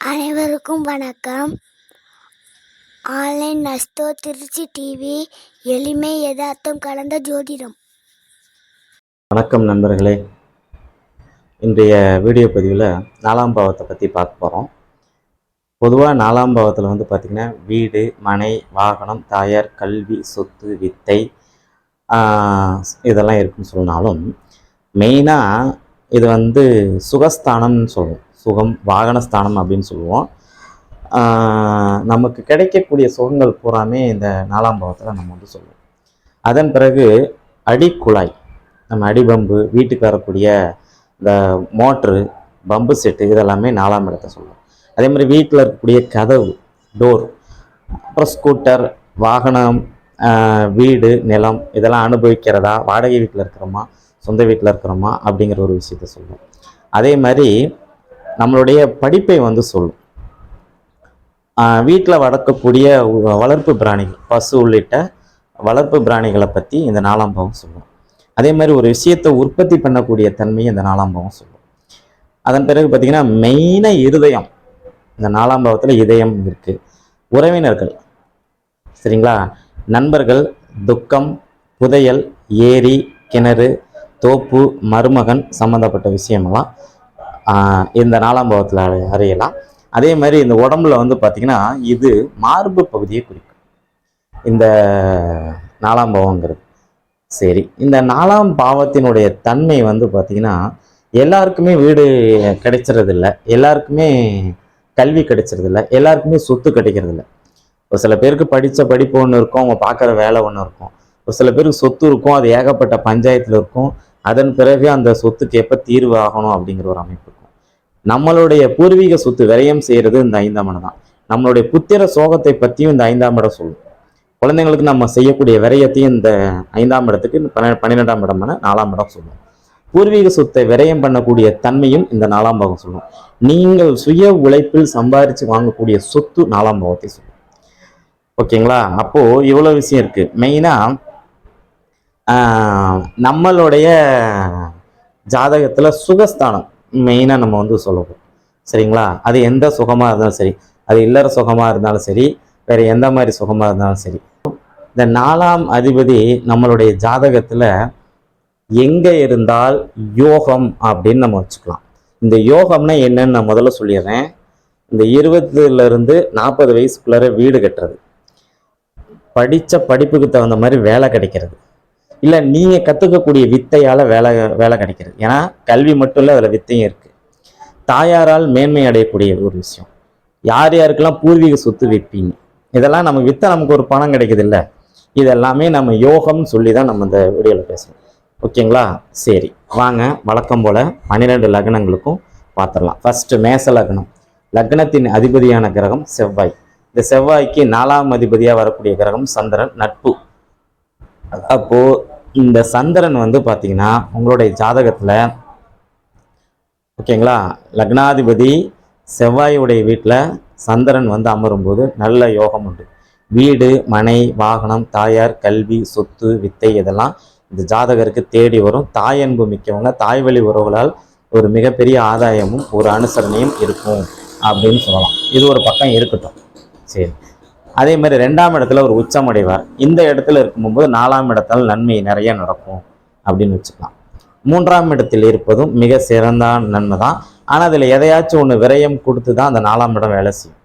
அனைவருக்கும் வணக்கம். Online நஸ்தோ Trichy TV எளிமை யதார்த்தம் கலந்த ஜோதிடம். வணக்கம் நண்பர்களே. இன்றைய வீடியோ பதிவில் நாலாம் பாவத்தை பற்றி பார்க்க போகிறோம் பொதுவாக நாலாம் பாவத்தில் வந்து பார்த்திங்கன்னா வீடு மனை வாகனம் தாயார் கல்வி சொத்து வித்தை இதெல்லாம் இருக்குன்னு சொன்னாலும் மெயினாக இது வந்து சுகஸ்தானம்னு சொல்லுவோம் சுகம் வாகனஸ்தானம் அப்படின்னு சொல்லுவோம். நமக்கு கிடைக்கக்கூடிய சுகங்கள் பூராமே இந்த நாலாம் பாவத்தில் நம்ம வந்து சொல்லுவோம். அதன் பிறகு அடிக்குழாய் நம்ம அடிபம்பு வீட்டுக்கு வரக்கூடிய இந்த மோட்ரு பம்பு செட்டு இதெல்லாமே நாலாம் இடத்தை சொல்லுவோம். அதே மாதிரி வீட்டில் இருக்கக்கூடிய கதவு டோர் அப்புறம் ஸ்கூட்டர் வாகனம் வீடு நிலம் இதெல்லாம் அனுபவிக்கிறதா? வாடகை வீட்டில் இருக்கிறோமா? சொந்த வீட்டில் இருக்கிறோமா? அப்படிங்கிற ஒரு விஷயத்த சொல்லுவோம். அதே மாதிரி நம்மளுடைய படிப்பை வந்து சொல்லும். வீட்டில் வளர்க்கக்கூடிய வளர்ப்பு பிராணிகள் பசு உள்ளிட்ட வளர்ப்பு பிராணிகளை பற்றி இந்த நாலாம் பாவம் சொல்லுவோம் அதே மாதிரி ஒரு விஷயத்தை உற்பத்தி பண்ணக்கூடிய தன்மையை இந்த நாலாம் பாவம் சொல்லும். அதன் பிறகு பார்த்தீங்கன்னா மெயினாக இருதயம் இந்த நாலாம் பாவத்தில் இதயம் இருக்குது உறவினர்கள் சரிங்களா? நண்பர்கள் துக்கம் புதையல் ஏரி கிணறு தோப்பு மருமகன் சம்மந்தப்பட்ட விஷயமெல்லாம் இந்த நாலாம் பாவத்தில் அறியலாம். அதே மாதிரி இந்த உடம்புல வந்து பார்த்திங்கன்னா இது மார்பு பகுதியை குறிக்கும். இந்த நாலாம் பாவங்கிறது. சரி இந்த நாலாம் பாவத்தினுடைய தன்மை வந்து பார்த்திங்கன்னா எல்லாருக்குமே வீடு கிடைச்சிறதில்ல. எல்லாருக்குமே கல்வி கிடைச்சிறதில்ல. எல்லாருக்குமே சொத்து கிடைக்கிறதில்ல. ஒரு சில பேருக்கு படித்த படிப்பு ஒன்று இருக்கும் அவங்க பார்க்குற வேலை ஒன்று இருக்கும். ஒரு சில பேருக்கு சொத்து இருக்கும் அது ஏகப்பட்ட பஞ்சாயத்தில் இருக்கும். அதன் பிறகு அந்த சொத்துக்கு எப்போ தீர்வு ஆகணும் அப்படிங்கிற ஒரு அமைப்பு இருக்கும். நம்மளுடைய பூர்வீக சொத்து விரயம் செய்கிறது இந்த ஐந்தாம் இடம் தான். நம்மளுடைய புத்திர சோகத்தை பற்றியும் இந்த ஐந்தாம் இடம் சொல்லும். குழந்தைங்களுக்கு நம்ம செய்யக்கூடிய விரயத்தையும் இந்த ஐந்தாம் இடத்துக்கு இந்த பன்ன பன்னிரெண்டாம் இடமான நாலாம் இடம் சொல்லும். பூர்வீக சொத்தை விரயம் பண்ணக்கூடிய தன்மையும் இந்த நாலாம் பாகம் சொல்லும். நீங்கள் சுய உழைப்பில் சம்பாரித்து வாங்கக்கூடிய சொத்து நாலாம் பாகத்தை சொல்லும். ஓகேங்களா? அப்போது இவ்வளோ விஷயம் இருக்குது மெயினாக நம்மளுடைய ஜாதகத்தில் சுகஸ்தானம் மெயினாக நம்ம வந்து சொல்லணும் சரிங்களா? அது எந்த சுகமாக இருந்தாலும் சரி அது இல்லற சுகமாக இருந்தாலும் சரி வேற எந்த மாதிரி சுகமாக இருந்தாலும் சரி. இந்த நாலாம் அதிபதி நம்மளுடைய ஜாதகத்தில் எங்கே இருந்தால் யோகம் அப்படின்னு நம்ம வச்சுக்கலாம். இந்த யோகம்னா என்னன்னு நான் முதல்ல சொல்லிடுறேன். இந்த இருபதுலேருந்து நாற்பது வயசுக்குள்ளார வீடு கட்டுறது. படித்த படிப்புக்கு தகுந்த மாதிரி வேலை கிடைக்கிறது. இல்லை நீங்கள் கற்றுக்கக்கூடிய வித்தையால் வேலை வேலை கிடைக்கிறது. ஏன்னா கல்வி மட்டும் இல்லை அதில் வித்தையும் இருக்குது தாயாரால் மேன்மை அடையக்கூடிய ஒரு விஷயம். யார் யாருக்கெல்லாம் பூர்வீக சொத்து வைப்பீங்க இதெல்லாம் நமக்கு வித்தை நமக்கு ஒரு பணம் கிடைக்குது இல்லை? இதெல்லாமே நம்ம யோகம்னு சொல்லி தான் நம்ம இந்த வீடியோவில் பேசுகிறோம் ஓகேங்களா? சரி. வாங்க வழக்கம் போல் பன்னிரெண்டு லக்னங்களுக்கும் பார்த்துடலாம். ஃபஸ்ட்டு மேச லக்னம். லக்னத்தின் அதிபதியான கிரகம் செவ்வாய். இந்த செவ்வாய்க்கு நாலாம் அதிபதியாக வரக்கூடிய கிரகம் சந்திரன். நட்பு. அப்போ இந்த சந்திரன் வந்து பார்த்தீங்கன்னா உங்களுடைய ஜாதகத்தில் ஓகேங்களா? லக்னாதிபதி செவ்வாயுடைய வீட்டில் சந்திரன் வந்து அமரும்போது நல்ல யோகம் உண்டு. வீடு மனை வாகனம் தாயார் கல்வி சொத்து வித்தை இதெல்லாம் இந்த ஜாதகருக்கு தேடி வரும். தாய் அன்பு மிக்கவங்க தாய் வழி உறவுகளால் ஒரு மிகப்பெரிய ஆதாயமும் ஒரு அனுசரணையும் இருக்கும் அப்படின்னு சொல்லலாம். இது ஒரு பக்கம் இருக்கட்டும். சரி. அதே மாதிரி ரெண்டாம் இடத்துல ஒரு உச்சம் அடைவார் இந்த இடத்துல இருக்கும்போது நாலாம் இடத்துல நன்மை நிறைய நடக்கும் அப்படின்னு வச்சுக்கலாம். மூன்றாம் இடத்தில் இருப்பதும் மிக சிறந்த நன்மை தான். ஆனால் அதில் எதையாச்சும் ஒன்று விரயம் கொடுத்து தான் அந்த நாலாம் இடம் வேலை செய்யும்.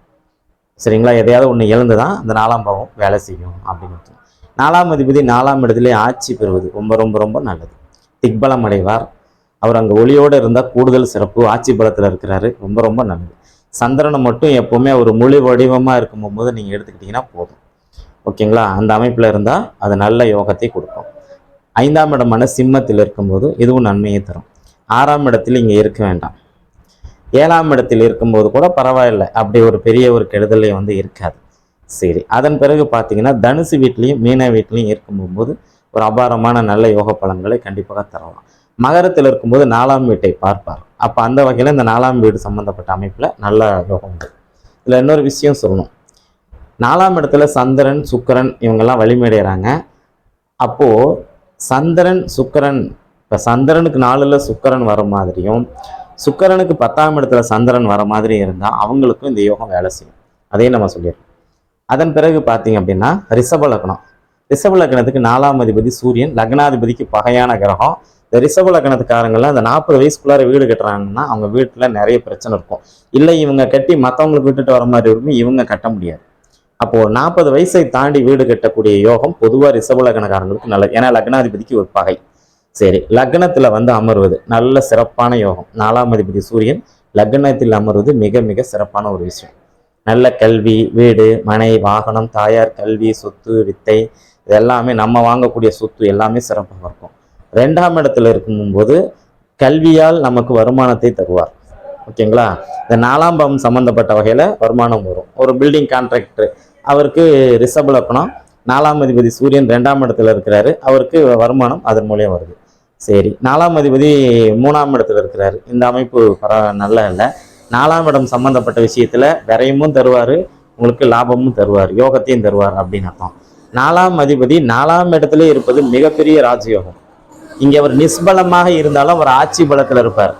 சரிங்களா? எதையாவது ஒன்று இழந்து தான் அந்த நாலாம் பாவம் வேலை செய்யும் அப்படின்னு வச்சுக்கலாம். நாலாம் அதிபதி நாலாம் இடத்திலே ஆட்சி பெறுவது ரொம்ப ரொம்ப ரொம்ப நல்லது. திக்பலம் அடைவார். அவர் அங்கே ஒளியோடு இருந்தால் கூடுதல் சிறப்பு ஆட்சி பலத்தில் இருக்கிறாரு. ரொம்ப ரொம்ப நல்லது. சந்திரனை மட்டும் எப்போவுமே ஒரு முழு வடிவமாக இருக்கும் போது நீங்கள் எடுத்துக்கிட்டிங்கன்னா போதும். ஓகேங்களா? அந்த அமைப்பில் இருந்தால் அது நல்ல யோகத்தை கொடுக்கும். ஐந்தாம் இடமான சிம்மத்தில் இருக்கும்போது இதுவும் நன்மையை தரும். ஆறாம் இடத்தில் இங்கே இருக்க வேண்டாம். ஏழாம் இடத்தில் இருக்கும்போது கூட பரவாயில்லை. அப்படி ஒரு பெரிய ஒரு கெடுதலே வந்து இருக்காது. சரி அதன் பிறகு பார்த்தீங்கன்னா தனுசு வீட்லேயும் மீன வீட்லேயும் இருக்கும்போது ஒரு அபாரமான நல்ல யோக பலன்களை கண்டிப்பாக தரலாம். மகரத்தில் இருக்கும்போது நாலாம் வீட்டை பார்ப்பார். அப்போ அந்த வகையில் இந்த நாலாம் வீடு சம்மந்தப்பட்ட அமைப்பில் நல்ல யோகம் உண்டு. இதில் இன்னொரு விஷயம் சொல்லணும். நாலாம் இடத்துல சந்திரன் சுக்கரன் இவங்கெல்லாம் வலிமையடைகிறாங்க அப்போது சந்திரன் சுக்கரன் இப்போ சந்திரனுக்கு நாலில் சுக்கரன் வர மாதிரியும் சுக்கரனுக்கு பத்தாம் இடத்துல சந்திரன் வர மாதிரி இருந்தால் அவங்களுக்கும் இந்த யோகம் வேலை செய்யும். அதையும் நம்ம சொல்லிடுறோம் அதன் பிறகு பார்த்தீங்க அப்படின்னா ரிஷப லக்னம். ரிஷப லக்னத்துக்கு நாலாம் அதிபதி சூரியன் லக்னாதிபதிக்கு பகையான கிரகம் இந்த ரிஷப லக்னத்துக்காரங்களாம் இந்த நாற்பது வயசுக்குள்ளார வீடு கட்டுறாங்கன்னா அவங்க வீட்டில் நிறைய பிரச்சனை இருக்கும். இல்லை இவங்க கட்டி மற்றவங்களுக்கு விட்டுட்டு வர மாதிரி இருக்கும் இவங்க கட்ட முடியாது. அப்போது நாற்பது வயசை தாண்டி வீடு கட்டக்கூடிய யோகம் பொதுவாக ரிஷப லக்னக்காரங்களுக்கு நல்லது. ஏன்னா லக்னாதிபதிக்கு ஒரு பகை. சரி லக்னத்தில் வந்து அமர்வது நல்ல சிறப்பான யோகம். நாலாம் அதிபதி சூரியன் லக்னத்தில் அமர்வது மிக மிக சிறப்பான ஒரு விஷயம். நல்ல கல்வி வீடு மனை வாகனம் தாயார் கல்வி சொத்து வித்தை இது எல்லாமே நம்ம வாங்கக்கூடிய சொத்து எல்லாமே சிறப்பாக இருக்கும். ரெண்டாம் இடத்துல இருக்கும்போது கல்வியால் நமக்கு வருமானத்தை தருவார். ஓகேங்களா? இந்த நாலாம் பாவம் சம்மந்தப்பட்ட வகையில் வருமானம் வரும். ஒரு பில்டிங் கான்ட்ராக்டர் அவருக்கு ரிசர்வ் இலக்கணம் நாலாம் அதிபதி சூரியன் ரெண்டாம் இடத்துல இருக்கிறாரு. அவருக்கு வருமானம் அதன் மூலியம் வருது. சரி நாலாம் அதிபதி மூணாம் இடத்துல இருக்கிறாரு. இந்த அமைப்பு பர நல்ல இல்லை நாலாம் இடம் சம்மந்தப்பட்ட விஷயத்தில் விரயமும் தருவார் உங்களுக்கு லாபமும் தருவார் யோகத்தையும் தருவார் அப்படின்னு அர்த்தம். நாலாம் அதிபதி நாலாம் இடத்துல இருப்பது மிகப்பெரிய ராஜயோகம். இங்கே அவர் நிஸ்பலமாக இருந்தாலும் அவர் ஆட்சி பலத்தில் இருப்பார்.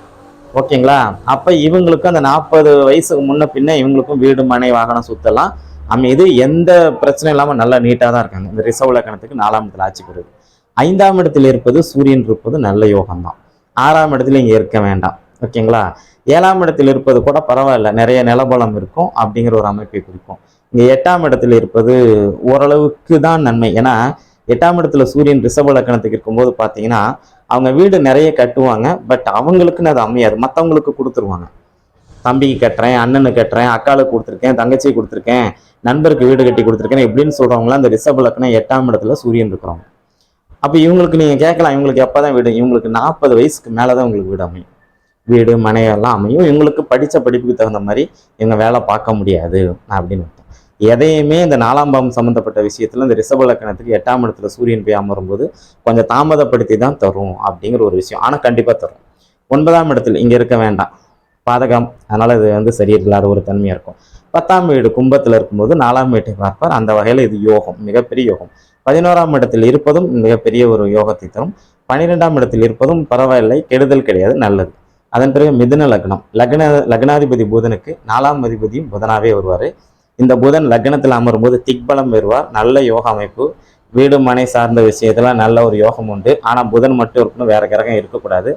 ஓகேங்களா? அப்போ இவங்களுக்கும் அந்த நாற்பது வயசுக்கு முன்ன பின்ன இவங்களுக்கும் வீடு மனை வாகனம் சுத்தலாம். அமைது எந்த பிரச்சனையும் இல்லாமல் நல்லா நீட்டாக தான் இருக்காங்க. இந்த ரிசர்வ் லக்கணத்துக்கு நாலாம் இடத்துல ஆட்சி பெறுது. ஐந்தாம் இடத்துல இருப்பது சூரியன் இருப்பது நல்ல யோகம் தான் ஆறாம் இடத்துல இங்கே இருக்க வேண்டாம். ஓகேங்களா? ஏழாம் இடத்தில் இருப்பது கூட பரவாயில்ல. நிறைய நிலபலம் இருக்கும் அப்படிங்கிற ஒரு அமைப்பை குறிக்கும். இங்கே எட்டாம் இடத்தில் இருப்பது ஓரளவுக்கு தான் நன்மை. ஏன்னா எட்டாம் இடத்துல சூரியன் ரிஷப லக்கணத்துக்கு இருக்கும்போது பார்த்தீங்கன்னா அவங்க வீடு நிறைய கட்டுவாங்க பட் அவங்களுக்குன்னு அது அமையாது. மற்றவங்களுக்கு கொடுத்துருவாங்க. தம்பிக்கு கட்டுறேன் அண்ணனுக்கு கட்டுறேன் அக்காளுக்கு கொடுத்துருக்கேன் தங்கச்சிக்கு கொடுத்துருக்கேன் நண்பருக்கு வீடு கட்டி கொடுத்துருக்கேன் இப்படின்னு சொல்கிறவங்களாம் அந்த ரிஷப லக்கணம் எட்டாம் இடத்துல சூரியன் இருக்கிறவங்க. அப்போ இவங்களுக்கு நீங்கள் கேட்கலாம் இவங்களுக்கு எப்போ தான் வீடு? இவங்களுக்கு நாற்பது வயசுக்கு மேலதான் உங்களுக்கு வீடு அமையும். வீடு மனையெல்லாம் அமையும். இவங்களுக்கு படித்த படிப்புக்கு தகுந்த மாதிரி இவங்க வேலை பார்க்க முடியாது அப்படின்னு எதையுமே இந்த நாலாம் பாவம் சம்மந்தப்பட்ட விஷயத்துல இந்த ரிஷப லக்கணத்துக்கு எட்டாம் இடத்துல சூரியன் போய் அமரும்போது கொஞ்சம் தாமதப்படுத்தி தான் தரும் அப்படிங்கிற ஒரு விஷயம். ஆனால் கண்டிப்பா தரும். ஒன்பதாம் இடத்துல இங்கே இருக்க வேண்டாம். பாதகம். அதனால் இது வந்து சரியில்லாத ஒரு தன்மையா இருக்கும். பத்தாம் வீடு கும்பத்தில் இருக்கும்போது நாலாம் வீட்டை பார்ப்பார். அந்த வகையில் இது யோகம் மிகப்பெரிய யோகம். பதினோராம் இடத்தில் இருப்பதும் மிகப்பெரிய ஒரு யோகத்தை தரும். பன்னிரெண்டாம் இடத்தில் இருப்பதும் பரவாயில்லை கெடுதல் கிடையாது நல்லது. அதன் பிறகு மிதுன லக்னம். லக்ன லக்னாதிபதி புதனுக்கு நாலாம் அதிபதியும் புதனாவே வருவார். இந்த புதன் லக்னத்தில் அமரும்போது திக்பலம் வருவார் நல்ல யோக அமைப்பு. வீடு மனை சார்ந்த விஷயத்தில் நல்ல ஒரு யோகம் உண்டு. ஆனால் புதன் மட்டும் இருக்கணும். வேற கிரகம் இருக்கக்கூடாது.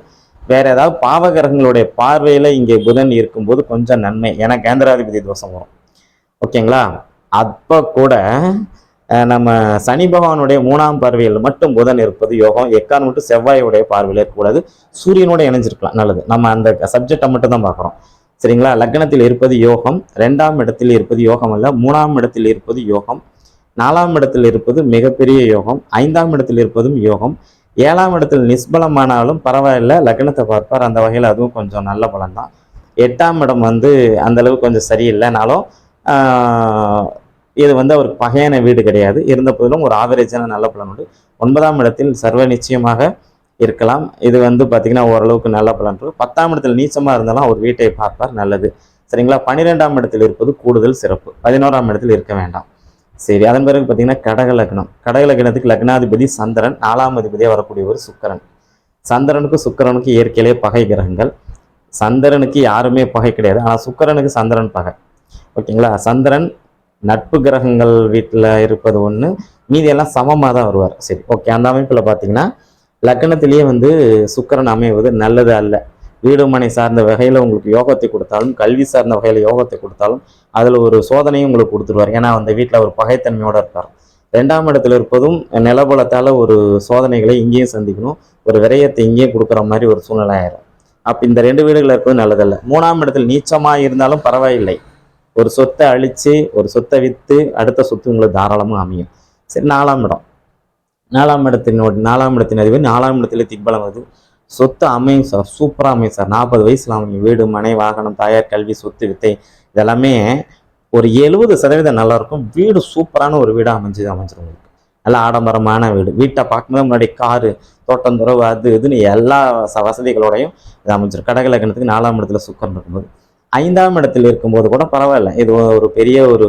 வேற ஏதாவது பாவ கிரகங்களுடைய பார்வையில் இங்கே புதன் இருக்கும்போது கொஞ்சம் நன்மை. ஏன்னா கேந்திராதிபதி தோஷம் வரும். ஓகேங்களா? அப்போ கூட நம்ம சனி பகவானுடைய மூணாம் பார்வையில் மட்டும் புதன் இருப்பது யோகம். எக்கான் மட்டும் செவ்வாயுடைய பார்வையில் இருக்கக்கூடாது. சூரியனோட இணைஞ்சிருக்கலாம். நல்லது. நம்ம அந்த சப்ஜெக்டை மட்டும் தான் பார்க்குறோம். சரிங்களா? லக்னத்தில் இருப்பது யோகம் ரெண்டாம் இடத்தில் இருப்பது யோகம் அல்ல மூணாம் இடத்தில் இருப்பது யோகம் நாலாம் இடத்தில் இருப்பது மிகப்பெரிய யோகம் ஐந்தாம் இடத்தில் இருப்பதும் யோகம் ஏழாம் இடத்தில் நிஷ்பலமானாலும் பரவாயில்ல லக்னத்தை பார்ப்பார் அந்த வகையில் அதுவும் கொஞ்சம் நல்ல பலன் தான் எட்டாம் இடம் வந்து அந்தளவு கொஞ்சம் சரியில்லைனாலும் இது வந்து அவருக்கு பகையான வீடு கிடையாது. இருந்த போதிலும் ஒரு ஆவரேஜான நல்ல பலன் உண்டு. ஒன்பதாம் இடத்தில் சர்வ நிச்சயமாக இருக்கலாம். இது வந்து பார்த்தீங்கன்னா ஓரளவுக்கு நல்ல பலன் இருக்கும் பத்தாம் இடத்தில் நீச்சமாக இருந்தாலும் அவர் வீட்டை பார்ப்பார் நல்லது. சரிங்களா? பன்னிரெண்டாம் இடத்தில் இருப்பது கூடுதல் சிறப்பு. பதினோராம் இடத்தில் இருக்க வேண்டாம். சரி அதன் பிறகு பார்த்தீங்கன்னா கடக லக்னம். கடக லக்னத்துக்கு லக்னாதிபதி சந்திரன் நாலாம் அதிபதியாக வரக்கூடிய ஒரு சுக்கரன். சந்திரனுக்கும் சுக்கிரனுக்கும் இயற்கையிலே பகை கிரகங்கள். சந்திரனுக்கு யாருமே பகை கிடையாது. ஆனால் சுக்கரனுக்கு சந்திரன் பகை. ஓகேங்களா? சந்திரன் நட்பு கிரகங்கள் வீட்டில் இருப்பது ஒன்று மீதியெல்லாம் சமமாக தான் வருவார். சரி ஓகே. அந்த அமைப்பில் பார்த்தீங்கன்னா லக்னத்திலேயே வந்து சுக்கிரன் அமைவது நல்லது அல்ல. வீடுமனை சார்ந்த வகையில் உங்களுக்கு யோகத்தை கொடுத்தாலும் கல்வி சார்ந்த வகையில் யோகத்தை கொடுத்தாலும் அதில் ஒரு சோதனையும் உங்களுக்கு கொடுத்துருவார். ஏன்னா அந்த வீட்டில் ஒரு பகைத்தன்மையோடு இருப்பார் ரெண்டாம் இடத்துல இருப்பதும் நிலபலத்தால் ஒரு சோதனைகளை இங்கேயும் சந்திக்கணும். ஒரு விரயத்தை இங்கேயும் கொடுக்குற மாதிரி ஒரு சூழ்நிலை ஆயிரும். அப்போ இந்த ரெண்டு வீடுகள் இருப்பது நல்லதல்ல. மூணாம் இடத்தில் நீச்சமாக இருந்தாலும் பரவாயில்லை. ஒரு சொத்தை அழித்து ஒரு சொத்தை விற்று அடுத்த சொத்து உங்களுக்கு தாராளமாக அமையும். சரி நாலாம் இடம். நாலாம் இடத்தினோட நாலாம் இடத்தின் அதிபர் நாலாம் இடத்துல திக்பலம் வருது. சொத்து அமையும் சார் சூப்பராக அமையும் சார். நாற்பது வயசுல அமையும். வீடு மனை வாகனம் தாயார் கல்வி சொத்து வித்தை இதெல்லாமே ஒரு எழுபது சதவீதம் நல்லா இருக்கும் வீடு சூப்பரான ஒரு வீடாக அமைஞ்சு அமைஞ்சிரும் உங்களுக்கு. நல்ல ஆடம்பரமான வீடு. வீட்டை பார்க்கும்போது முன்னாடி காரு தோட்டந்துறவு அது இதுன்னு எல்லா வசதிகளோடையும் இது அமைஞ்சிடும் கடக லக்னத்துக்கு நாலாம் இடத்துல சுக்கரன் இருக்கும்போது. ஐந்தாம் இடத்துல இருக்கும்போது கூட பரவாயில்ல. இது ஒரு பெரிய ஒரு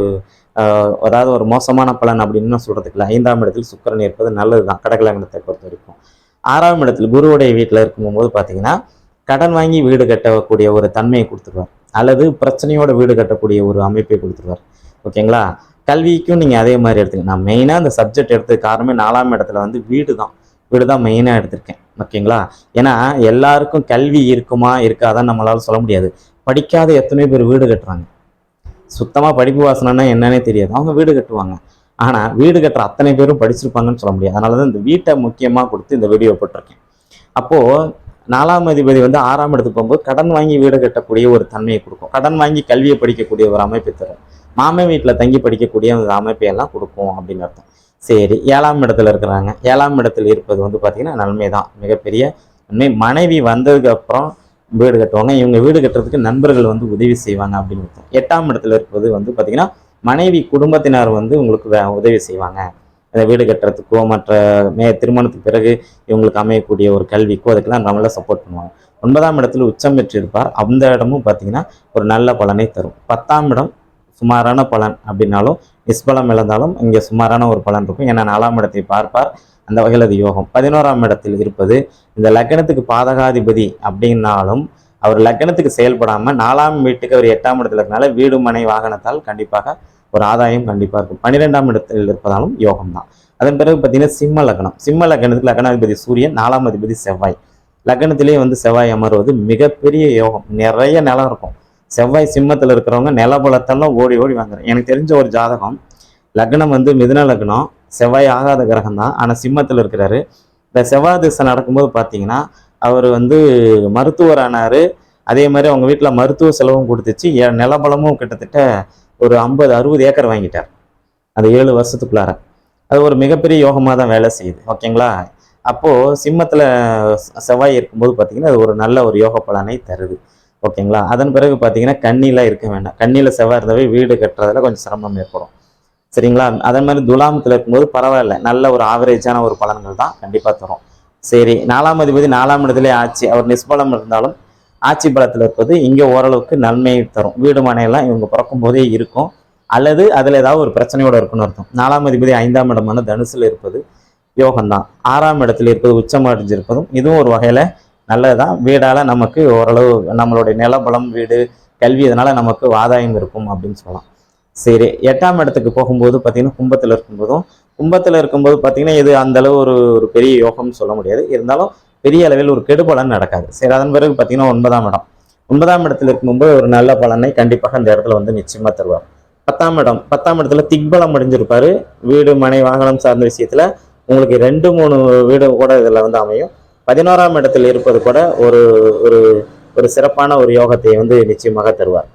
அதாவது ஒரு மோசமான பலன் அப்படின்னு சொல்றதுக்கு இல்லை. ஐந்தாம் இடத்தில் சுக்கிரன் இருப்பது நல்லது தான் கடக பொறுத்த வரைக்கும். ஆறாம் இடத்தில் குருவுடைய வீட்டில் இருக்கும்போது பார்த்தீங்கன்னா கடன் வாங்கி வீடு கட்டக்கூடிய ஒரு தன்மையை கொடுத்துருவார். அல்லது பிரச்சனையோட வீடு கட்டக்கூடிய ஒரு அமைப்பை கொடுத்துருவார். ஓகேங்களா? கல்விக்கும் நீங்கள் அதே மாதிரி எடுத்துங்க நான் மெயினாக அந்த சப்ஜெக்ட் எடுத்தது காரணமே நாலாம் இடத்துல வந்து வீடு தான் வீடு தான் மெயினாக எடுத்திருக்கேன். ஓகேங்களா? ஏன்னா எல்லாருக்கும் கல்வி இருக்குமா இருக்காதான்னு நம்மளால சொல்ல முடியாது. படிக்காத எத்தனையோ பேர் வீடு கட்டுறாங்க. சுத்தமாக படிப்பு வாசனைன்னா என்னன்னே தெரியாது. அவங்க வீடு கட்டுவாங்க. ஆனால் வீடு கட்டுற அத்தனை பேரும் படிச்சிருப்பாங்கன்னு சொல்ல முடியாது. அதனால தான் இந்த வீட்டை முக்கியமாக கொடுத்து இந்த வீடியோ போட்டிருக்கேன். அப்போது நாலாம் அதிபதி வந்து ஆறாம் இடத்துக்கு போகும்போது கடன் வாங்கி வீடு கட்டக்கூடிய ஒரு தன்மையை கொடுக்கும். கடன் வாங்கி கல்வியை படிக்கக்கூடிய ஒரு அமைப்பை தரும். மாமே வீட்டில் தங்கி படிக்கக்கூடிய ஒரு அமைப்பை எல்லாம் கொடுக்கும் அப்படின்னு அர்த்தம். சரி ஏழாம் இடத்துல இருக்கிறாங்க. ஏழாம் இடத்துல இருப்பது வந்து பார்த்திங்கன்னா நன்மை தான் மிகப்பெரிய நன்மை. மனைவி வந்ததுக்கப்புறம் வீடு கட்டுவாங்க. இவங்க வீடு கட்டுறதுக்கு நண்பர்கள் வந்து உதவி செய்வாங்க அப்படின்னு அர்த்தம். எட்டாம் இடத்துல இருப்பது வந்து பார்த்திங்கன்னா மனைவி குடும்பத்தினர் வந்து உங்களுக்கு வே- உதவி செய்வாங்க. அந்த வீடு கட்டுறதுக்கோ மற்ற மே திருமணத்துக்கு பிறகு இவங்களுக்கு அமையக்கூடிய ஒரு கல்விக்கோ அதுக்கெல்லாம் நம்மள சப்போர்ட் பண்ணுவாங்க. ஒன்பதாம் இடத்துல உச்சம் பெற்றிருப்பார். அந்த இடமும் பார்த்தீங்கன்னா ஒரு நல்ல பலனை தரும். பத்தாம் இடம் சுமாரான பலன் அப்படின்னாலும் நிஷ்பலம் இழந்தாலும் இங்கே சுமாரான ஒரு பலன் இருக்கும். ஏன்னா நாலாம் இடத்தை பார்ப்பார். அந்த வகையில் அது யோகம். பதினோராம் இடத்தில் இருப்பது இந்த லக்னத்துக்கு பாதகாதிபதி அப்படின்னாலும் அவர் லக்னத்துக்கு செயல்படாமல் நாலாம் வீட்டுக்கு அவர் எட்டாம் இடத்துல இருக்கனால வீடு மனை வாகனத்தால் கண்டிப்பாக ஒரு ஆதாயம் கண்டிப்பாக இருக்கும். பன்னிரெண்டாம் இடத்தில் இருப்பதாலும் யோகம் தான். அதன் பிறகு பார்த்தீங்கன்னா சிம்ம லக்னம் சிம்ம லக்னத்துக்கு லக்னாதிபதி சூரியன் நாலாம் அதிபதி செவ்வாய். லக்னத்திலேயே வந்து செவ்வாய் அமர்வது மிகப்பெரிய யோகம். நிறைய நிலம் இருக்கும். செவ்வாய் சிம்மத்தில் இருக்கிறவங்க நிலபலத்தெல்லாம் ஓடி ஓடி வாங்குறேன் எனக்கு தெரிஞ்ச ஒரு ஜாதகம் லக்னம் வந்து மிதுன லக்னம் செவ்வாய் ஆகாத கிரகம் தான். ஆனால் சிம்மத்தில் இருக்கிறாரு. இந்த செவ்வாய் திசை நடக்கும்போது பார்த்தீங்கன்னா அவர் வந்து மருத்துவர் ஆனார் அதே மாதிரி அவங்க வீட்டில் மருத்துவ செலவும் கொடுத்துச்சு. எ- நிலபலமும் கிட்டத்தட்ட ஒரு ஐம்பது அறுபது ஏக்கர் வாங்கிட்டார். அந்த ஏழு வருஷத்துக்குள்ளார. அது ஒரு மிகப்பெரிய யோகமாக தான் வேலை செய்யுது. ஓகேங்களா? அப்போது சிம்மத்தில் செவ்வாய் இருக்கும்போது பார்த்தீங்கன்னா அது ஒரு நல்ல ஒரு யோக பலனை தருது. ஓகேங்களா? அதன் பிறகு பார்த்தீங்கன்னா கண்ணிலாம் இருக்க வேண்டாம். கண்ணியில் செவ்வாய் இருந்தாவே வீடு கட்டுறதுல கொஞ்சம் சிரமம் ஏற்படும். சரிங்களா? அதே மாதிரி துலாமத்தில் இருக்கும்போது பரவாயில்ல. நல்ல ஒரு ஆவரேஜான ஒரு பலன்கள் தான் கண்டிப்பாக தரும். சரி நாலாம் அதிபதி நாலாம் இடத்துல ஆட்சி அவர் நிஸ்பலம் இருந்தாலும் ஆட்சி பலத்தில் இருப்பது இங்கே ஓரளவுக்கு நன்மையை தரும். வீடு மனையெல்லாம் இவங்க பிறக்கும் போதே இருக்கும். அல்லது அதில் ஏதாவது ஒரு பிரச்சனையோடு இருக்குன்னு அர்த்தம். நாலாம் அதிபதி ஐந்தாம் இடமான தனுசில் இருப்பது யோகம்தான். ஆறாம் இடத்துல இருப்பது உச்சம் அடைஞ்சிருப்பதும் இதுவும் ஒரு வகையில் நல்லதுதான். வீடால் நமக்கு ஓரளவு நம்மளுடைய நிலபலம் வீடு கல்வி இதனால் நமக்கு ஆதாயம் இருக்கும் அப்படின்னு சொல்லலாம். சரி எட்டாம் இடத்துக்கு போகும்போது பார்த்தீங்கன்னா கும்பத்தில் இருக்கும்போதும் கும்பத்தில் இருக்கும்போது பார்த்தீங்கன்னா இது அந்த அளவு ஒரு ஒரு பெரிய யோகம்னு சொல்ல முடியாது. இருந்தாலும் பெரிய அளவில் ஒரு கெடுபலன் நடக்காது. சரி அதன் பிறகு பார்த்தீங்கன்னா ஒன்பதாம் இடம். ஒன்பதாம் இடத்துல இருக்கும்போது ஒரு நல்ல பலனை கண்டிப்பாக அந்த இடத்துல வந்து நிச்சயமாக தருவார். பத்தாம் இடம். பத்தாம் இடத்துல திக்பலம் அடைஞ்சிருப்பாரு. வீடு மனை வாகனம் சார்ந்த விஷயத்துல உங்களுக்கு ரெண்டு மூணு வீடு கூட இதில் வந்து அமையும். பதினோராம் இடத்தில் இருப்பது கூட ஒரு ஒரு ஒரு சிறப்பான ஒரு யோகத்தை வந்து நிச்சயமாக தருவார்.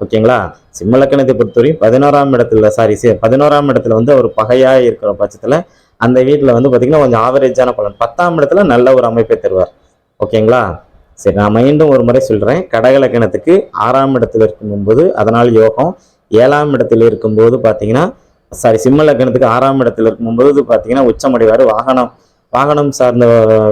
ஓகேங்களா? சிம்மலக்கணத்தை பொறுத்தவரையும் பதினோராம் இடத்துல சாரி பதினோராம் இடத்துல வந்து ஒரு பகையாக இருக்கிற பட்சத்தில் அந்த வீட்டில் வந்து பார்த்திங்கன்னா கொஞ்சம் ஆவரேஜான பலன். பத்தாம் இடத்துல நல்ல ஒரு அமைப்பை தருவார். ஓகேங்களா? சரி நான் மீண்டும் ஒரு முறை சொல்கிறேன் கடகலக்கணத்துக்கு ஆறாம் இடத்துல இருக்கும்போது அதனால் யோகம். ஏழாம் இடத்துல இருக்கும்போது பார்த்தீங்கன்னா சாரி சிம்ம லக்கணத்துக்கு ஆறாம் இடத்துல இருக்கும்போது பார்த்தீங்கன்னா உச்சமடைவார். வாகனம் வாகனம் சார்ந்த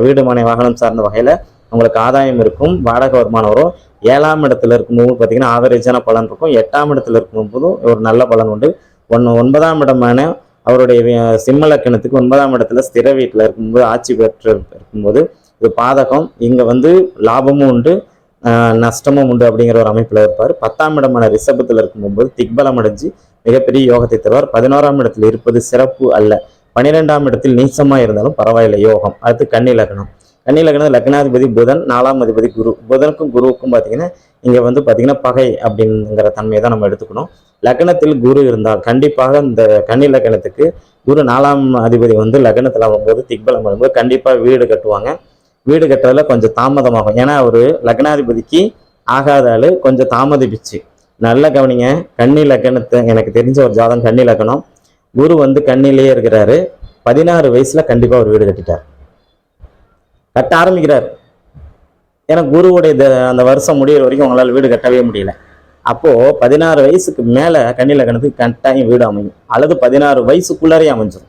வீடு மனை வாகனம் சார்ந்த வகையில் உங்களுக்கு ஆதாயம் இருக்கும். வாடகை வருமானம் வரும். ஏழாம் இடத்துல இருக்கும்போது பார்த்தீங்கன்னா ஆவரேஜான பலன் இருக்கும். எட்டாம் இடத்துல இருக்கும்போதும் ஒரு நல்ல பலன் உண்டு. ஒன்று ஒன்பதாம் இடமான அவருடைய சிம்ம லக்கணத்துக்கு ஒன்பதாம் இடத்துல ஸ்திர வீட்டில் இருக்கும்போது ஆட்சி பெற்று இருக்கும்போது இது பாதகம். இங்கே வந்து லாபமும் உண்டு. நஷ்டமும் உண்டு அப்படிங்கிற ஒரு அமைப்பில் இருப்பார். பத்தாம் இடமான ரிஷபத்தில் இருக்கும்போது திக்பலம் அடைஞ்சு மிகப்பெரிய யோகத்தை தருவார். பதினோராம் இடத்தில் இருப்பது சிறப்பு அல்ல. பன்னிரெண்டாம் இடத்தில் நீச்சமாக இருந்தாலும் பரவாயில்லை யோகம். அடுத்து கன்னி லக்னம் கன்னி லக்னம் லக்னாதிபதி புதன் நாலாம் அதிபதி குரு. புதனுக்கும் குருவுக்கும் பார்த்தீங்கன்னா இங்கே வந்து பார்த்தீங்கன்னா பகை அப்படிங்கிற தன்மையை தான் நம்ம எடுத்துக்கணும். லக்னத்தில் குரு இருந்தால் கண்டிப்பாக இந்த கன்னி லக்னத்துக்கு குரு நாலாம் அதிபதி வந்து லக்னத்தில் வரும்போது திக்பலம் வரும்போது கண்டிப்பாக வீடு கட்டுவாங்க. வீடு கட்டுறதுல கொஞ்சம் தாமதமாகும். ஏன்னா ஒரு லக்னாதிபதிக்கு ஆகாத ஆள் கொஞ்சம் தாமதிப்பிச்சு. நல்ல கவனிங்க கன்னி லக்கணத்தை எனக்கு தெரிஞ்ச ஒரு ஜாதகம் கன்னி லக்கணம் குரு வந்து கண்ணிலேயே இருக்கிறாரு. பதினாறு வயசுல கண்டிப்பாக ஒரு வீடு கட்டிட்டார். கட்ட ஆரம்பிக்கிறார். ஏன்னா குருவுடைய த- அந்த வருஷம் முடிகிற வரைக்கும் உங்களால் வீடு கட்டவே முடியல. அப்போ பதினாறு வயசுக்கு மேல கண்ணில் கணத்துக்கு கட்டாயம் வீடு அமையும். அல்லது பதினாறு வயசுக்குள்ளாரே அமைஞ்சிடும்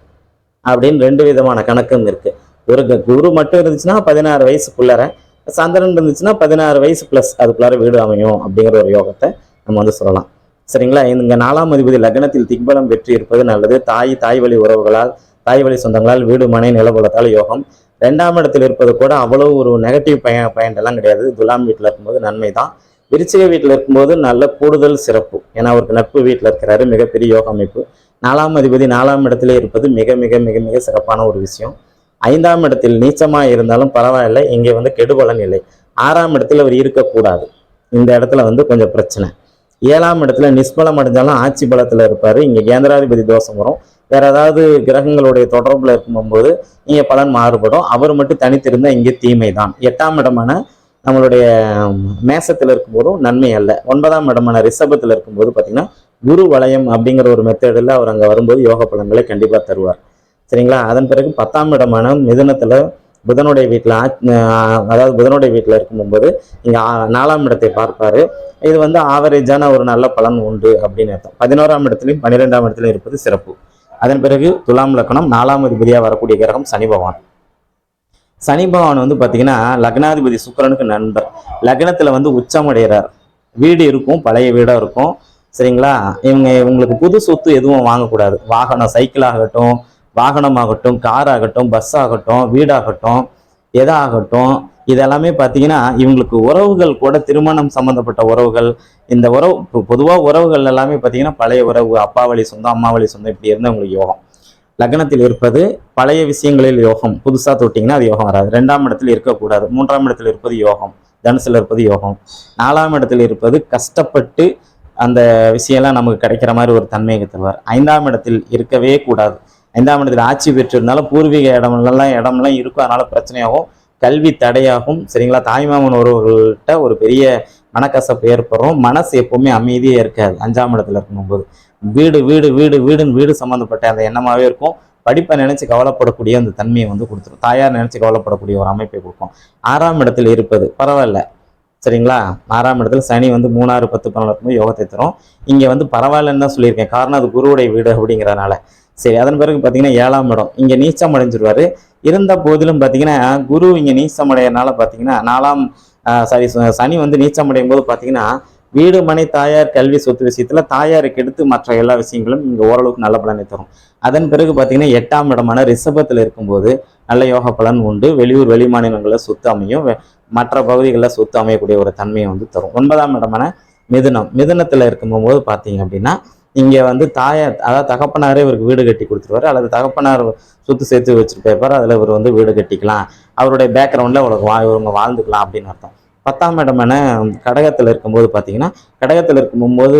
அப்படின்னு ரெண்டு விதமான கணக்கும் இருக்கு. ஒரு க- குரு மட்டும் இருந்துச்சுன்னா பதினாறு வயசுக்குள்ளார சந்திரன் இருந்துச்சுன்னா பதினாறு வயசு ப்ளஸ் அதுக்குள்ளார வீடு அமையும் அப்படிங்கிற ஒரு யோகத்தை நம்ம வந்து சொல்லலாம். சரிங்களா? இங்க நாலாம் அதிபதி லக்னத்தில் திக்பலம் வெற்றி இருப்பது நல்லது. தாய் தாய் வழி உறவுகளால் தாய் வழி சொந்தங்களால் வீடு மனை நிலபலத்தால் யோகம். ரெண்டாம் இடத்தில் இருப்பது கூட அவ்வளோ ஒரு நெகட்டிவ் பய பயன்டெல்லாம் கிடையாது. துலாம் வீட்டில் இருக்கும்போது நன்மை தான். விருச்சிக வீட்டில் இருக்கும்போது நல்ல கூடுதல் சிறப்பு. ஏன்னா அவருக்கு நட்பு வீட்டில் இருக்கிறாரு. மிகப்பெரிய யோக அமைப்பு. நாலாம் அதிபதி நாலாம் இடத்திலே இருப்பது மிக மிக மிக மிக சிறப்பான ஒரு விஷயம். ஐந்தாம் இடத்தில் நீச்சமாக இருந்தாலும் பரவாயில்லை. இங்கே வந்து கெடுபலன் இல்லை ஆறாம் இடத்தில் அவர் இருக்கக்கூடாது. இந்த இடத்துல வந்து கொஞ்சம் பிரச்சனை. ஏழாம் இடத்துல நிஷ்பலம் அடைஞ்சாலும் ஆட்சி பலத்தில் இருப்பார். இங்கே கேந்திராதிபதி தோஷம் வரும். வேற ஏதாவது கிரகங்களுடைய தொடர்பில் இருக்கும்போது இங்கே பலன் மாறுபடும். அவர் மட்டும் தனித்திருந்த இங்கே தீமை தான் எட்டாம் இடமான நம்மளுடைய மேசத்தில் இருக்கும்போதும் நன்மை அல்ல. ஒன்பதாம் இடமான ரிஷபத்தில் இருக்கும்போது பார்த்திங்கன்னா குரு வளையம் அப்படிங்கிற ஒரு மெத்தடில் அவர் அங்கே வரும்போது யோக பலன்களை கண்டிப்பாக தருவார். சரிங்களா? அதன் பிறகு பத்தாம் இடமான மிதுனத்தில் புதனுடைய வீட்டில் அதாவது புதனுடைய வீட்டில் இருக்கும்போது இங்கே நாலாம் இடத்தை பார்ப்பாரு. இது வந்து ஆவரேஜான ஒரு நல்ல பலன் உண்டு அப்படின்னு அர்த்தம். பதினோராம் இடத்துலையும் பன்னிரெண்டாம் இடத்துலையும் இருப்பது சிறப்பு. அதன் பிறகு துலாம் லக்னம் நாலாம் அதிபதியாக வரக்கூடிய கிரகம் சனி பகவான். சனி பகவான் வந்து பார்த்தீங்கன்னா லக்னாதிபதி சுக்கரனுக்கு நண்பர். லக்னத்தில் வந்து உச்சமடைகிறார் வீடு இருக்கும் பழைய வீடாக இருக்கும். சரிங்களா? இவங்க இவங்களுக்கு புது சொத்து எதுவும் வாங்கக்கூடாது. வாகனம் சைக்கிள் ஆகட்டும் வாகனமாகட்டும் கார் ஆகட்டும் பஸ் ஆகட்டும் வீடாகட்டும். எதாகட்டும் இதெல்லாமே பார்த்தீங்கன்னா இவங்களுக்கு உறவுகள் கூட திருமணம் சம்மந்தப்பட்ட உறவுகள். இந்த உறவு பொதுவாக உறவுகள் எல்லாமே பார்த்தீங்கன்னா பழைய உறவு அப்பா வழி சொந்தம் அம்மா வழி சொந்தம் இப்படி இருந்தவங்களுக்கு யோகம். லக்னத்தில் இருப்பது பழைய விஷயங்களில் யோகம். புதுசாக தொட்டிங்கன்னா அது யோகம் வராது. ரெண்டாம் இடத்தில் இருக்கக்கூடாது. மூன்றாம் இடத்தில் இருப்பது யோகம். தனுசில் இருப்பது யோகம். நாலாம் இடத்தில் இருப்பது கஷ்டப்பட்டு அந்த விஷயம்லாம் நமக்கு கிடைக்கிற மாதிரி ஒரு தன்மையை தருவார் ஐந்தாம் இடத்தில் இருக்கவே கூடாது. ஐந்தாம் இடத்தில் ஆட்சி பெற்றிருந்தாலும் பூர்வீக இடமெல்லாம் இடம்லாம் இருக்கும். அதனால பிரச்சனையாகும். கல்வி தடையாகும். சரிங்களா? தாய்மாமன் ஒருவர்கள்ட்ட ஒரு பெரிய மனக்கசப்பு ஏற்படும். மனசு எப்பவுமே அமைதியே இருக்காது. அஞ்சாம் இடத்துல இருக்கும்போது. வீடு வீடு வீடு வீடுன்னு வீடு சம்மந்தப்பட்ட அந்த எண்ணமாகவே இருக்கும். படிப்பை நினைச்சு கவலைப்படக்கூடிய அந்த தன்மையை வந்து கொடுத்துரும். தாயார் நினைச்சு கவலைப்படக்கூடிய ஒரு அமைப்பை கொடுக்கும். ஆறாம் இடத்தில் இருப்பது. பரவாயில்ல. சரிங்களா? ஆறாம் இடத்துல சனி வந்து மூணாறு பத்து பன்னெண்டு இருக்கும்போது யோகத்தை தரும். இங்கே வந்து பரவாயில்லன்னு தான் சொல்லியிருக்கேன். காரணம் அது குருவுடைய வீடு அப்படிங்கிறனால சரி அதன் பிறகு பார்த்தீங்கன்னா ஏழாம் இடம். இங்கே நீச்சம் அடைஞ்சிருவாரு. இருந்த போதிலும் பார்த்தீங்கன்னா குரு இங்கே நீச்சம் அடையறனால பார்த்தீங்கன்னா நாலாம் சாரி சனி வந்து நீச்சம் அடையும் போது பார்த்தீங்கன்னா வீடு மனை தாயார் கல்வி சொத்து விஷயத்துல தாயாருக்கு எடுத்து மற்ற எல்லா விஷயங்களும் இங்கே ஓரளவுக்கு நல்ல பலனை தரும். அதன் பிறகு பார்த்தீங்கன்னா எட்டாம் இடமான ரிஷபத்தில் இருக்கும்போது நல்ல யோக பலன் உண்டு. வெளியூர் வெளி மாநிலங்களில் சொத்து அமையும். மற்ற பகுதிகளில் சொத்து அமையக்கூடிய ஒரு தன்மையை வந்து தரும். ஒன்பதாம் இடமான மிதுனம். மிதுனத்தில் இருக்கும்போது பார்த்தீங்க அப்படின்னா இங்கே வந்து தாயார் அதாவது தகப்பனாரே இவருக்கு வீடு கட்டி கொடுத்துருவாரு. அல்லது தகப்பனார் சொத்து சேர்த்து வச்சுருப்பார் அதில் இவர் வந்து வீடு கட்டிக்கலாம். அவருடைய பேக்ரவுண்டில் இவருக்கு வா இவங்க வாழ்ந்துக்கலாம் அப்படின்னு அர்த்தம். பத்தாம் இடமான கடகத்தில் இருக்கும்போது பார்த்தீங்கன்னா கடகத்தில் இருக்கும்போது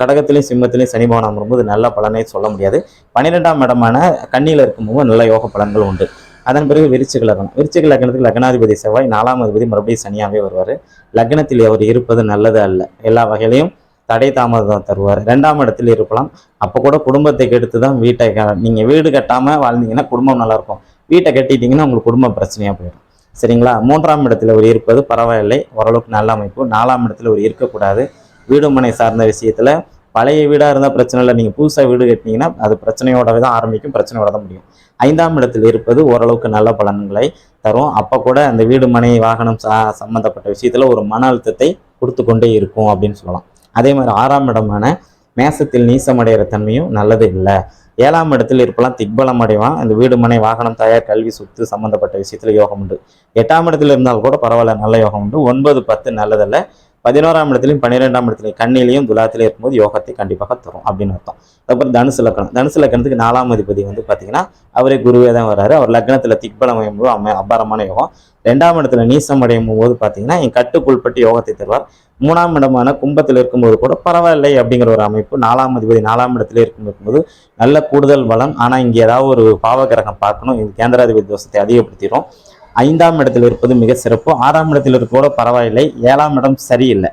கடகத்திலையும் சிம்மத்திலையும் சனி பவனம் வரும்போது நல்ல பலனை சொல்ல முடியாது. பன்னிரெண்டாம் இடமான கண்ணியில் இருக்கும்போது நல்ல யோக பலன்கள் உண்டு. அதன் பிறகு விருச்சிக லக்னம். விருச்சிக லக்னத்துக்கு லக்னாதிபதி செவ்வாய் நாலாம் அதிபதி மறுபடியும் சனியாகவே வருவார். லக்னத்தில் அவர் இருப்பது நல்லது அல்ல. எல்லா வகையிலையும் தடை தாமதம் தருவார். ரெண்டாம் இடத்தில் இருக்கலாம். அப்போ கூட குடும்பத்தை கெடுத்து தான் வீட்டை நீங்கள் வீடு கட்டாமல் வாழ்ந்தீங்கன்னா குடும்பம் நல்லா இருக்கும் வீட்டை கட்டிட்டீங்கன்னா உங்களுக்கு குடும்பம் பிரச்சனையாக போயிடும். சரிங்களா? மூன்றாம் இடத்துல ஒரு இருப்பது பரவாயில்லை. ஓரளவுக்கு நல்ல அமைப்பு. நாலாம் இடத்துல ஒரு இருக்கக்கூடாது. வீடு மனை சார்ந்த விஷயத்தில் பழைய வீடாக இருந்தால் பிரச்சனை இல்லை. நீங்கள் புதுசாக வீடு கட்டினீங்கன்னா அது பிரச்சனையோடவே தான் ஆரம்பிக்கும். பிரச்சனையோட தான் முடியும். ஐந்தாம் இடத்தில் இருப்பது ஓரளவுக்கு நல்ல பலன்களை தரும். அப்போ கூட அந்த வீடு மனை வாகனம் சா சம்மந்தப்பட்ட விஷயத்தில் ஒரு மன அழுத்தத்தை கொடுத்து கொண்டே இருக்கும் அப்படின்னு சொல்லலாம். அதே மாதிரி ஆறாம் இடமான மேசத்தில் நீசமடைகிற தன்மையும் நல்லது இல்லை. ஏழாம் இடத்தில் இருப்பெல்லாம் திக்பலம் அடைவான் அந்த வீடு மனை வாகனம் தயார் கல்வி சொத்து சம்பந்தப்பட்ட விஷயத்தில் யோகம் உண்டு. எட்டாம் இடத்துல இருந்தால் கூட பரவாயில்ல நல்ல யோகம் உண்டு. ஒன்பது பத்து நல்லதல்ல. பதினோராம் இடத்துலையும் பன்னிரெண்டாம் இடத்துலையும் கண்ணிலையும் துலாத்திலையும் இருக்கும்போது யோகத்தை கண்டிப்பாக தரும் அப்படின்னு அர்த்தம். அதுக்கப்புறம் தனுசு லக்கணம். தனுசு லக்கணத்துக்கு நாலாம் அதிபதி வந்து பார்த்தீங்கன்னா அவரே குருவே தான் வராரு அவர் லக்னத்தில் திக்பலம் போது அம்மை அபாரமான யோகம். ரெண்டாம் இடத்துல நீசம் அடையும் போது பார்த்தீங்கன்னா என் கட்டுக்குள்பட்டு யோகத்தை தருவார். மூணாம் இடமான கும்பத்தில் இருக்கும்போது கூட பரவாயில்லை அப்படிங்கிற ஒரு அமைப்பு நாலாம் அதிபதி நாலாம் இடத்துல இருக்கும் இருக்கும்போது நல்ல கூடுதல் பலம். ஆனால் இங்கே ஏதாவது ஒரு பாவகிரகம் பார்க்கணும். இது கேந்திராதிபதி தோஷத்தை அதிகப்படுத்திடும். ஐந்தாம் இடத்தில் இருப்பது மிக சிறப்பு. ஆறாம் இடத்தில் இருக்க கூட பரவாயில்லை. ஏழாம் இடம் சரியில்லை.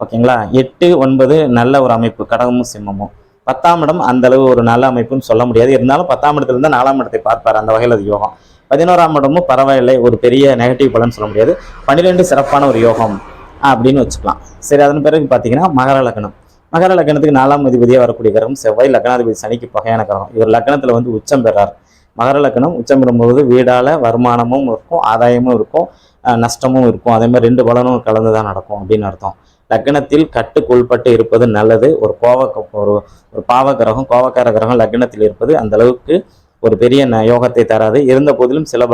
ஓகேங்களா? எட்டு ஒன்பது நல்ல ஒரு அமைப்பு. கடகமும் சிம்மமும். பத்தாம் இடம் அந்த அளவு ஒரு நல்ல அமைப்புன்னு சொல்ல முடியாது. இருந்தாலும் பத்தாம் இடத்துல இருந்து நாலாம் இடத்தை பார்ப்பார். அந்த வகையில் அது யோகம். பதினோராம் இடமும் பரவாயில்லை. ஒரு பெரிய நெகட்டிவ் பலன் சொல்ல முடியாது. பன்னிரெண்டு சிறப்பான ஒரு யோகம் அப்படின்னு வச்சுக்கலாம். சரி அதன் பிறகு பார்த்தீங்கன்னா மகர லக்னம். மகர லக்னத்துக்கு நாலாம் அதிபதியாக வரக்கூடிய கிரகம் செவ்வாய். லக்னாதிபதி சனிக்கு பகையான கிரகம். இவர் லக்னத்தில் வந்து உச்சம் பெறார். மகர லக்கணம் உச்சம் பெறும்போது வீடால வருமானமும் இருக்கும் ஆதாயமும் இருக்கும் நஷ்டமும் இருக்கும். அதே மாதிரி ரெண்டு பலனும் கலந்து தான் நடக்கும் அப்படின்னு அர்த்தம். லக்னத்தில் கட்டுக்குள்பட்டு இருப்பது நல்லது. ஒரு கோவ ஒரு ஒரு பாவ கிரகம் கோவக்கார கிரகம் லக்னத்தில் இருப்பது அந்த அளவுக்கு ஒரு பெரிய ந- யோகத்தை தராது. இருந்த போதிலும் சில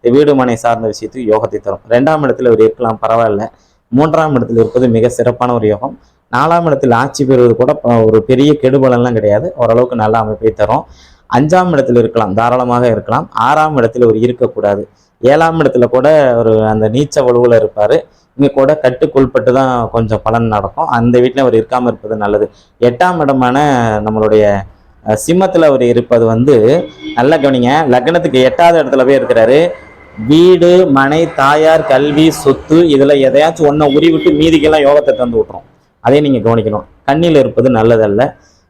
வீடு மனை சார்ந்த விஷயத்துக்கு யோகத்தை தரும். ரெண்டாம் இடத்துல இவர் இருக்கலாம் பரவாயில்ல. மூன்றாம் இடத்துல இருப்பது மிக சிறப்பான ஒரு யோகம். நாலாம் இடத்தில் ஆட்சி பெறுவது கூட ஒரு பெரிய கெடுபலன்லாம் கிடையாது. ஓரளவுக்கு நல்ல அமைப்பை தரும். அஞ்சாம் இடத்துல இருக்கலாம் தாராளமாக இருக்கலாம். ஆறாம் இடத்துல ஒரு இருக்கக்கூடாது. ஏழாம் இடத்துல கூட ஒரு அந்த நீச்ச வலுவில் இருப்பார். இங்கே கூட கட்டுக்குள்பட்டு தான் கொஞ்சம் பலன் நடக்கும். அந்த வீட்டில் அவர் இருக்காமல் இருப்பது நல்லது. எட்டாம் இடமான நம்மளுடைய சிம்மத்தில் அவர் இருப்பது வந்து நல்லா கவனிங்க. லக்னத்துக்கு எட்டாவது இடத்துல போய் இருக்கிறாரு. வீடு மனை தாயார் கல்வி சொத்து இதில் எதையாச்சும் ஒன்றை உருவிட்டு மீதிக்கெல்லாம் யோகத்தை தந்து விட்டுரும். அதையும் நீங்கள் கவனிக்கணும். கண்ணில் இருப்பது நல்லதல்ல.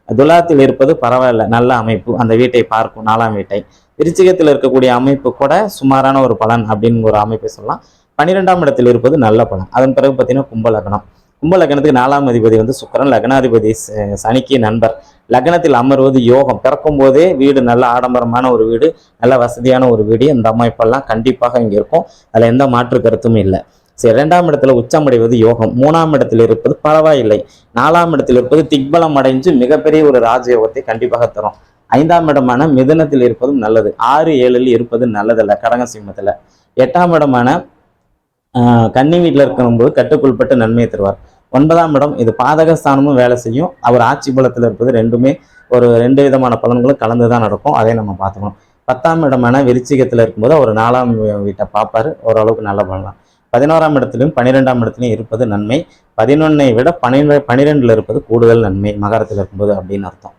துலாத்தில் இருப்பது பரவாயில்ல நல்ல அமைப்பு. அந்த வீட்டை பார்க்கும் நாலாம் வீட்டை. விருச்சிகத்தில் இருக்கக்கூடிய அமைப்பு கூட சுமாரான ஒரு பலன் அப்படின்னு ஒரு அமைப்பை சொல்லலாம். பன்னிரெண்டாம் இடத்தில் இருப்பது நல்ல பலன். அதன் பிறகு பார்த்தீங்கன்னா கும்ப லக்னம். கும்ப லக்னத்துக்கு நாலாம் அதிபதி வந்து சுக்கிரன். லக்னாதிபதி ச- சனிக்கு நண்பர். லக்னத்தில் அமர்வது யோகம். பிறக்கும் போதே வீடு நல்ல ஆடம்பரமான ஒரு வீடு நல்ல வசதியான ஒரு வீடு. இந்த அமைப்பெல்லாம் கண்டிப்பாக இங்கே இருக்கும். அதில் எந்த மாற்று கருத்தும் இல்லை. சரி இரண்டாம் இடத்துல உச்சமடைவது யோகம். மூணாம் இடத்தில் இருப்பது பரவாயில்லை. நாலாம் இடத்தில் இருப்பது திக்பலம் அடைஞ்சு மிகப்பெரிய ஒரு ராஜயோகத்தை கண்டிப்பாக தரும். ஐந்தாம் இடமான மிதுனத்தில் இருப்பதும் நல்லது. ஆறு ஏழில் இருப்பது நல்லதல்ல கடக சிம்மத்தில். எட்டாம் இடமான கன்னி வீட்டில் இருக்கும்போது கட்டுக்குள்பட்டு நன்மையை தருவார். ஒன்பதாம் இடம் இது பாதக ஸ்தானமும் வேலை செய்யும். அவர் ஆட்சி பலத்தில் இருப்பது ரெண்டுமே ஒரு ரெண்டு விதமான பலன்களும் கலந்து தான் நடக்கும். அதை நம்ம பார்த்துக்கணும். பத்தாம் இடமான விருச்சிகத்தில் இருக்கும்போது அவர் நாலாம் வீட்டை பார்ப்பாரு. ஓரளவுக்கு நல்ல பண்ணலாம் பதினோராம் இடத்திலும் பன்னிரெண்டாம் இடத்திலும் இருப்பது நன்மை. பதினொன்னை விட பன்னிரெண்டு பன்னிரெண்டில் இருப்பது கூடுதல் நன்மை. மகரத்தில் இருக்கும்போது அப்படின்னு அர்த்தம்.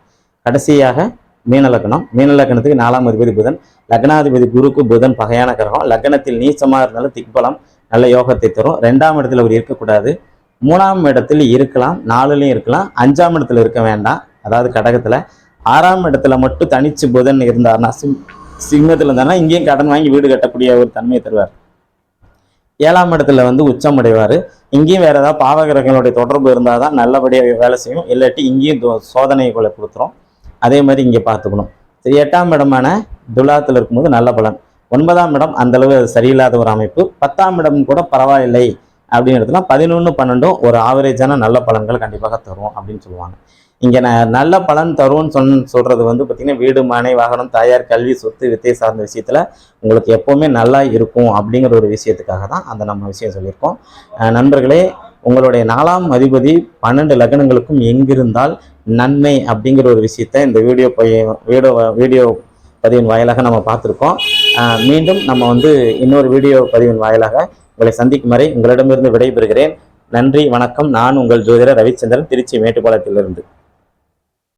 கடைசியாக மீன லக்னம். மீன லக்னத்துக்கு நாலாம் அதிபதி புதன். லக்னாதிபதி குருக்கு புதன் பகையான கிரகம். லக்னத்தில் நீச்சமாக இருந்தாலும் திக்பலம் நல்ல யோகத்தை தரும். ரெண்டாம் இடத்துல அவர் இருக்கக்கூடாது. மூணாம் இடத்துல இருக்கலாம் நாலுலையும் இருக்கலாம். அஞ்சாம் இடத்துல இருக்க வேண்டாம். அதாவது கடகத்தில். ஆறாம் இடத்துல மட்டும் தனிச்சு புதன் இருந்தார்னா சிம் சிம்மத்தில் இருந்தாருன்னா இங்கேயும் கடன் வாங்கி வீடு கட்டக்கூடிய ஒரு தன்மையை தருவார். ஏழாம் இடத்துல வந்து உச்சம் அடைவார் இங்கேயும் வேறு ஏதாவது பாவகிரகங்களுடைய தொடர்பு இருந்தால் தான் நல்லபடியாக வேலை செய்யும். இல்லாட்டி இங்கேயும் சோதனை கொலை கொடுத்துரும். அதே மாதிரி இங்கே பார்த்துக்கணும். சரி எட்டாம் இடமான துலாத்தில் இருக்கும்போது நல்ல பலன். ஒன்பதாம் இடம் அந்தளவு சரியில்லாத ஒரு அமைப்பு. பத்தாம் இடம் கூட பரவாயில்லை. அப்படின்னு அப்படிங்கிறதுல பதினொன்று பன்னெண்டும் ஒரு ஆவரேஜான நல்ல பலன்கள் கண்டிப்பாக தரும் அப்படின்னு சொல்லுவாங்க. இங்கே நான் நல்ல பலன் தரும்னு சொன் சொல்கிறது வந்து பார்த்திங்கன்னா வீடு மனை வாகனம் தாயார் கல்வி சொத்து வித்தை சார்ந்த விஷயத்தில் உங்களுக்கு எப்போவுமே நல்லா இருக்கும் அப்படிங்கிற ஒரு விஷயத்துக்காக தான் அந்த நம்ம விஷயம் சொல்லியிருக்கோம். நண்பர்களே உங்களுடைய நாலாம் அதிபதி பன்னெண்டு லக்னங்களுக்கும் எங்கிருந்தால் நன்மை அப்படிங்கிற ஒரு விஷயத்தை இந்த வீடியோ பைய வீடியோ வீடியோ பதிவின் வாயிலாக நம்ம பார்த்துருக்கோம். மீண்டும் நம்ம வந்து இன்னொரு வீடியோ பதிவின் வாயிலாக உங்களை சந்திக்கும் வரை உங்களிடமிருந்து விடைபெறுகிறேன். நன்றி வணக்கம். நான் உங்கள் ஜோதிடர் ரவிச்சந்திரன் திருச்சி மேட்டுப்பாளையத்திலிருந்து.